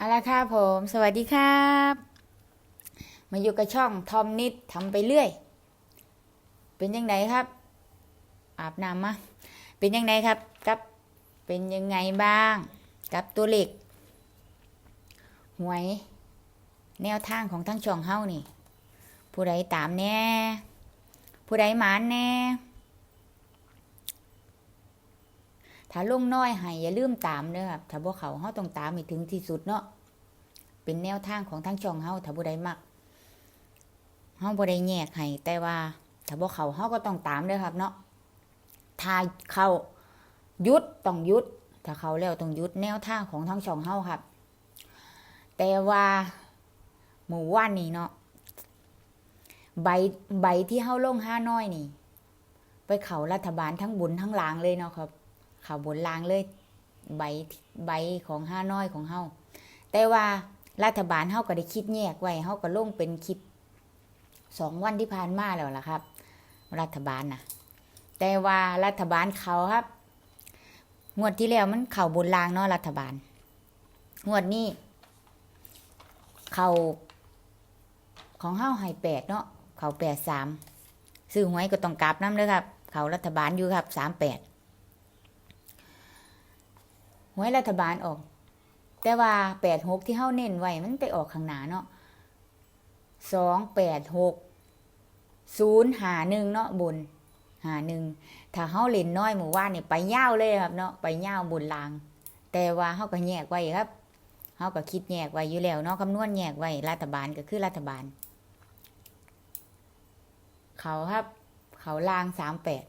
เอาละครับผม สวัสดีครับ มาอยู่กับช่องทอมนิดทำไปเรื่อย เป็นยังไงครับ อาบน้ำมาเป็นยังไงครับกับเป็นยังไงบ้าง กับตัวเลขหวย แนวทางของทั้งช่องเฮานี่ ผู้ใดตามแน่ ผู้ใดหมานแน่ถ้าลงน้อยให้อย่าลืมตามเด้อครับ ถ้าบ่เขาเฮาต้องตามให้ถึงที่สุดเนาะ เป็นแนวทางของทั้งช่องเฮาถ้าบ่ได้มักเฮาบ่ได้แยกให้แต่ว่าถ้าบ่เขาเฮาก็ต้องตามเด้อครับ เนาะถ้าเข้ายุดต้องยุด ถ้าเขาแล้วต้องยุดแนวทางของทั้งช่องเฮาครับ แต่ว่าหมู่ว่านนี้เนาะใบใบที่เฮาลงห้าน้อยนี่ ไปเขารัฐบาลทั้งบุญทั้งลางเลยเนาะครับข่าวบนลางเลย ใบใบของห้าน้อยของเฮาแต่ว่า รัฐบาลเฮาก็ได้คิดแยกไว้เฮาก็ลงเป็นคลิปสองวันที่ผ่านมาแล้วล่ะครับ รัฐบาลนะแต่ว่ารัฐบาลเขาครับ งวดที่แล้วมันเข่าบนลางเนาะรัฐบาล งวดนี้ เข่าของเฮาให้แปดเนาะเข่าแปดสามซื้อหวยก็ต้องกลับน้ำเลยครับ เขารัฐบาลอยู่ครับสามแปดหวยรัฐบาลออก แต่ว่าแปดหกที่เฮาเน้นไว้มันไปออกข้างหน้าเนาะสองแปดหกศูนย์หาหนึ่งเนาะบนหาหนึ่งถ้าเฮาเล่นน้อยหมู่ว่านนี่ไปยาวเลยครับเนาะไปยาวบนลาง แต่ว่าเฮาก็แยกไว้ครับเฮาก็คิดแยกไว้อยู่แล้วเนาะคำนวณแยกไว้รัฐบาลก็คือรัฐบาล เขาครับ เขาลางสามแปด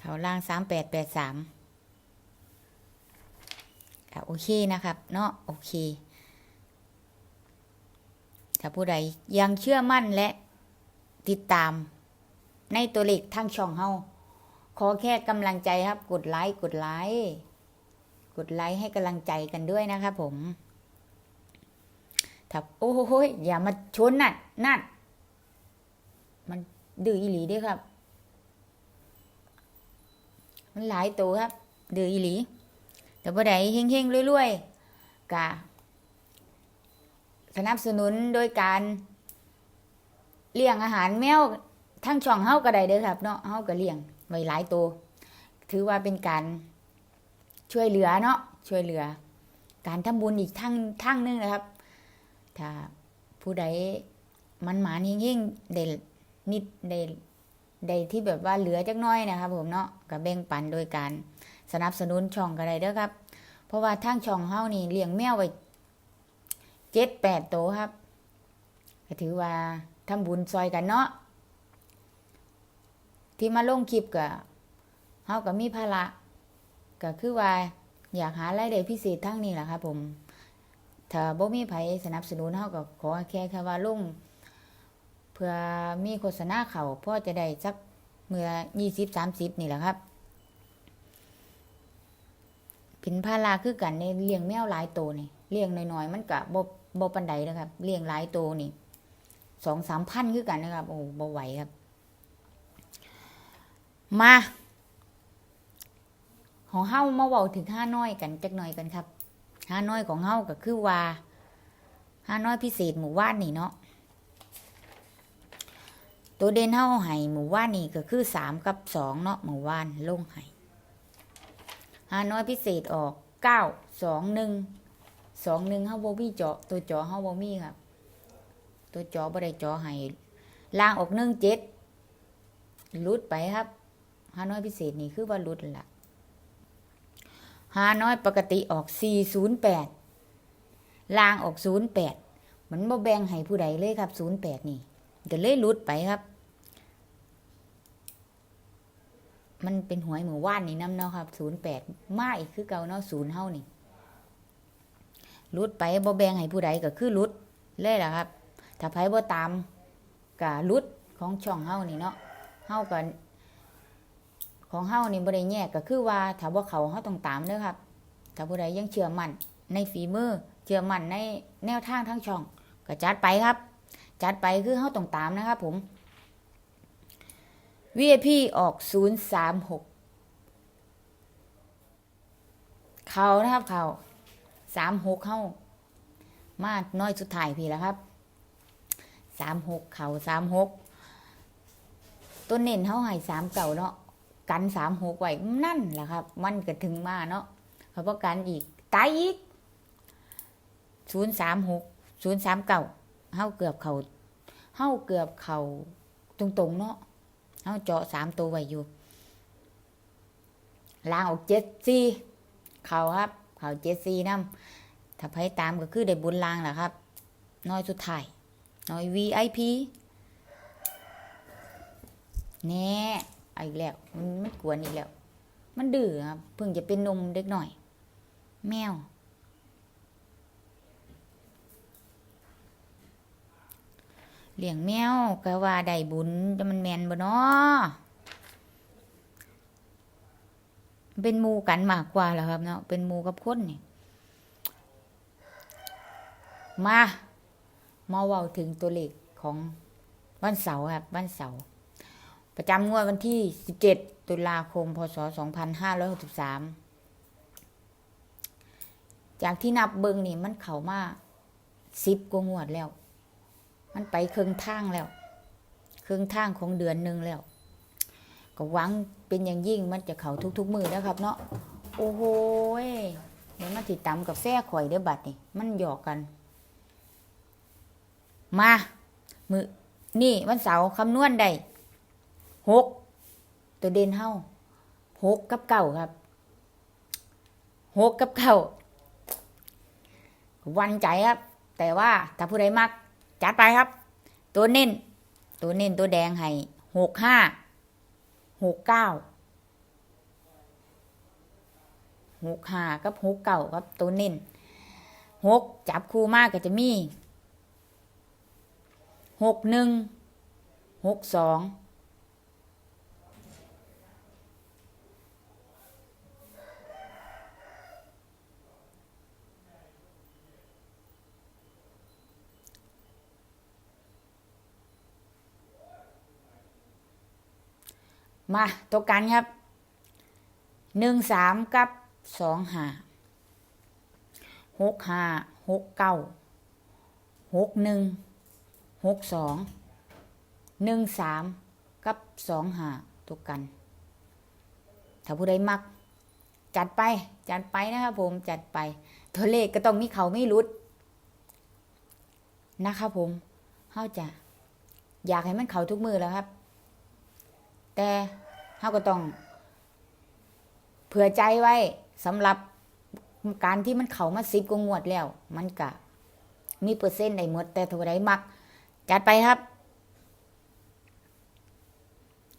เขาลางสามแปดแปดสาม อะโอเคนะครับเนาะโอเค ถ้าผู้ใดยังเชื่อมั่นและติดตาม ในตัวเลขทางช่องเฮาขอแค่กำลังใจครับ กดไลค์กดไลค์กดไลค์ให้กำลังใจกันด้วยนะครับผมถ้าโอ้โหยอย่ามาชนนั่นนั่นมันดื้ออีหลีด้วยครับ มันหลายตัวครับ ดื้ออีหลี แต่บ่ได้เฮงๆรวยๆกะสนับสนุนโดยการเลี้ยงอาหารแมวทั้งช่องเฮาก็ได้เด้อครับเนาะเฮาก็เลี้ยงไว้หลายตัวถือว่าเป็นการช่วยเหลือเนาะช่วยเหลือ การทำบุญอีกทั้งทั้งนึงนะครับ ถ้าผู้ใดมันหมานเฮงๆได้นิดได้ได้ที่แบบว่าเหลือจักน้อยนะครับผมเนาะก็แบ่งปันโดยการ สนับสนุนช่องก็ได้เด้อครับ เพราะว่าทางช่องเฮานี่เลี้ยงแมวไว้เจ็ดแปดตัวครับ ก็ถือว่าทำบุญซอยกันเนาะที่มาลงคลิปก็เฮาก็มีภาระก็คือว่าอยากหารายได้พิเศษทั้งนี้แหละครับผมถ้าบ่มีไผสนับสนุนเฮาก็ขอแค่แค่ว่าลงเพื่อมีโฆษณาเขาพ่อจะได้สักเมื่อ20 30นี่แหละครับ เป็นภาระคือกันในเลี้ยงแมวหลายตัวนี่เลี้ยงน้อยๆมันกะบ่บ่ปันใดนะครับเลี้ยงหลายตัวนี่สองสามพันคือกันนะครับ โอ้บ่ไหวครับ มาของเฮามาเว้าถึงห้าน้อยกันจักหน่อยกันครับห้าน้อยของเฮาก็คือว่าห้าน้อยพิเศษหมู่ว่านนี่เนาะตัวเด่นเฮาให้หมู่ว่านนี่ก็คือสามกับสองเนาะหมู่ว่านลงให้ หาน้อยพิเศษออกเก้าสองหนึ่งสองหนึ่งเฮาบ่มีเจาะตัวเจาะเฮาบ่มีครับ ตัวเจาะบ่ได้เจาะให้ล่างออกหนึ่งเจ็ดลุดไปครับหาน้อยพิเศษนี่คือว่าลุดนั่นละหาน้อยปกติออกสี่ศูนย์แปดล่างออกศูนย์แปดมันบ่แบ่งให้ผู้ใดเลยครับศูนย์แปดนี่ก็เลยลุดไปครับ มันเป็นหวยหมู่ว่านนี่น้ำเนาะครับศูนย์แปดมาอีกคือเก่าเนาะศูนย์เฮานี่รุดไปบ่แบงให้ผู้ใดก็คือรุดเลยล่ะครับ ถ้าไผบ่ตามก็รุดของช่องเฮานี่เนาะเฮาก็ของเฮานี่บ่ได้แยกก็คือว่าถ้าบ่เขาเฮาต้องตามเด้อครับ ถ้าผู้ใดยังเชื่อมั่นในฝีมือเชื่อมั่นในแนวทางทั้งช่องก็จัดไปครับ จัดไปคือเฮาต้องตามนะครับผม VIP ออก036เขานะครับเขาสามหกเข้า มาน้อยสุดท้ายพี่แล้วครับสามหกเข่าสามหกตัวเน้นเขาให้สามเก่าเนาะกันสามหกไว้นั่นแหละครับ มันก็ถึงมาเนาะเขาบอกกันอีกตายอีกศูนย์สามหกศูนย์สามเก่าเฮาเกือบเขาเฮาเกือบเขาตรงๆเนาะ เฮาเจาะสามตัวไว้อยู่ล่างออกเจ็ดสี่เขาครับ เขาเจ็ดสี่น้ำถ้าไพ่ตามก็คือได้บุญลางแหละครับ น้อยสุดท้ายน้อย VIP แน่อาอีกแล้ว มันมันกวนอีกแล้ว มันดื้อครับ เพิ่งจะเป็นนมเด็กหน่อย แมว เลี้ยงแมวก็ว่าได้บุญแต่มันแมนบ่เนาะเป็นหมูกันมากกว่าแหล้วครับเนาะเป็นหมูกับคนนี่มามาเว้าถึงตัวเลขของวันเสาร์ครับวันเสาร์ประจำงวดวันที่ 17 ตุลาคม พศ 2563 จากที่นับเบิงนี่มันเข้ามาสิบกว่างวดแล้ว มันไปครึ่งทางแล้วครึ่งทางของเดือนหนึ่งแล้ว ก็หวังเป็นอย่างยิ่งมันจะเข้าทุก ๆ มือนะครับ เนาะ โอ้โหเดี๋ยวมาติดตามกับแฟ้ข่อยเด้อบัดนี่ มันหยอกกัน มา มือ นี่วันเสาร์คำนวณได้หกตัวเด่นเฮาหกกับเก่าครับหกกับเก่าวันใจครับ แต่ว่าถ้าผู้ใดมัก จัดไปครับ ตัวเน้น ตัวเน้นตัวแดงให้หกห้าหกเก้าหกห้ากับหกเก้าครับตัวเน้นหกจับคู่มากก็จะมีหกหนึ่งหกสอง มาตัวกันครับหนึ่งสามกับสองห้าหกห้าหกเก้าหกหนึ่งหกสองหนึ่งสามกับสองห้าตัวกัน ถ้าผู้ใดมัก จัดไปจัดไปนะครับผมจัดไป ตัวเลขก็ต้องมีเขาไม่รุดนะครับผมเข้าจะอยากให้มันเขาทุกมือแล้วครับ แต่เขาก็ต้อง เผื่อใจไว้สำหรับการที่มันเขามาสิบกงวดแล้ว มันกะมีเปอร์เซ็นต์ได้หมด แต่ถ้าใดมัก จัดไปครับ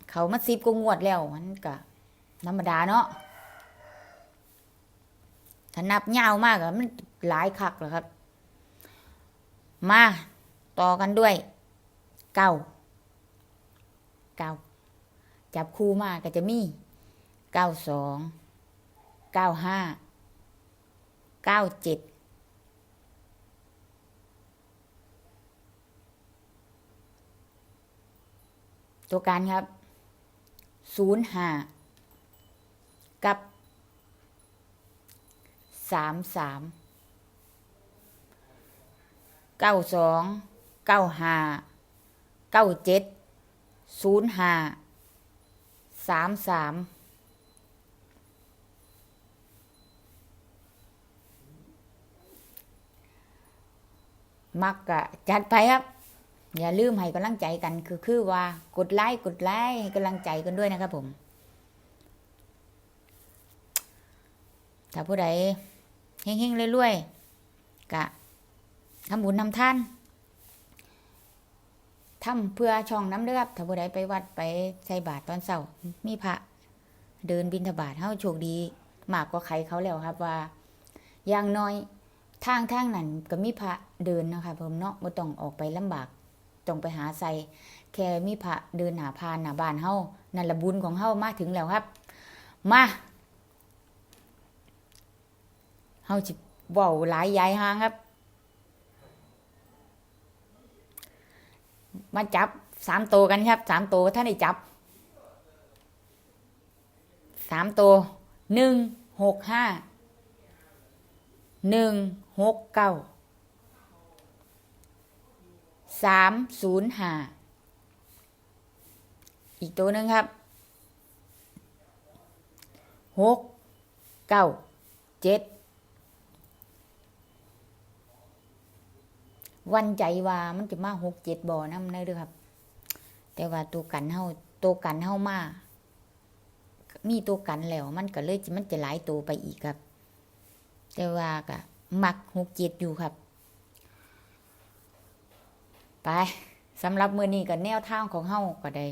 เขามาสิบกงวดแล้ว มันกะธรรมดาเนาะถ้านับยาวมากอะมันหลายคักเหรอครับ มาต่อกันด้วยเก้าเก้า จับคู่มากก็จะมีเก้าสองเก้าห้าเก้าเจ็ดตัวการครับศูนย์ห้ากับสามสามเก้าสองเก้าห้าเก้าเจ็ดศูนย์ห้า สามสามมักกะจัดไปครับ อย่าลืมให้กำลังใจกันคือคือว่ากดไลค์กดไลค์ให้กำลังใจกันด้วยนะครับผม ถ้าผู้ใดเฮงๆรวยๆกะทำบุญทำท่าน ทำเพื่อช่องน้ำเลือดถ้าผู้ใดไปวัดไปใส่บาตรตอนเช้ามีพระเดินบิณฑบาตเฮ้าโชคดีมากกว่าใครเขาแล้วครับว่า อย่างน้อยทางทางนั้นก็มีพระเดินนะคะผมเนาะบ่ต้องออกไปลำบากต้องไปหาใส่แค่มีพระเดินหาพานหน้าบ้านเฮานั่นละบุญของเฮามาถึงแล้วครับ มาเฮาสิเว้าหลายยายหางครับ มาจับสามตัวกันครับสามตัวท่านได้จับสามตัวหนึ่งหกห้าหนึ่งหกเก้าสามศูนย์ห้าอีกตัวหนึ่งครับหกเก้าเจ็ด วันใจว่ามันจะมาหกเจ็ดบ่อน้ำในเด้อครับ แต่ว่าตัวกันเฮาตัวกันเฮามามีตัวกันแล้วมันก็เลยมันจะหลายตัวไปอีกครับ แต่ว่าก็มักหกเจ็ดอยู่ครับ ไปสำหรับมือนี้กับแนวทางของเฮาก็ได้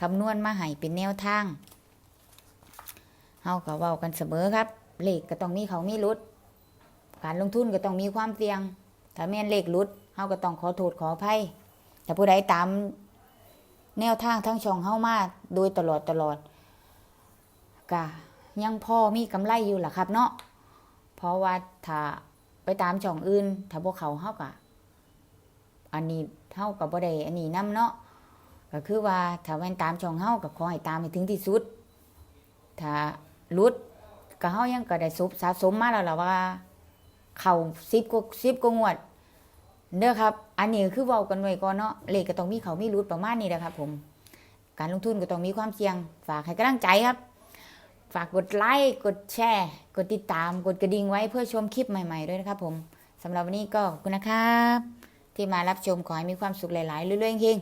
คำนวณมาให้เป็นแนวทางเฮาก็เว้ากันเสมอครับ เลขก็ต้องมีเขามีรุดการลงทุนก็ต้องมีความเสี่ยง ถ้าแม่นเลขรุด เฮาก็ต้องขอโทษขออภัยแต่ผู้ใดตามแนวทางทั้งช่องเฮามาโดยตลอดตลอดกะยังพ่อมีกำไรอยู่ล่ะครับ เนาะเพราะว่าถ้าไปตามช่องอื่น ถ้าพวกเขาเฮากะอันนี้เท่ากับบ่ได้อันนี้นํเนาะก็คือว่าถ้าแม่นตามช่องเฮาก็ขอให้ตามให้ถึงที่สุด ถ้าลุดก็เฮายังก็ได้สบสะสมมาแล้วล่ะว่า เข้า10กว่า10กว่างวด เด้อครับ อันนี้คือเว้ากันไว้ก่อนเนาะเลขก็ต้องมีเขามีรูดประมาณนี้แหละครับผม การลงทุนก็ต้องมีความเสี่ยง ฝากให้กำลังใจครับ ฝากกดไลค์ กดแชร์ กดติดตาม กดกระดิ่งไว้เพื่อชมคลิปใหม่ๆด้วยนะครับผมสำหรับวันนี้ก็ขอบคุณนะครับ ที่มารับชมขอให้มีความสุขหลายๆเรื่อยๆเฮง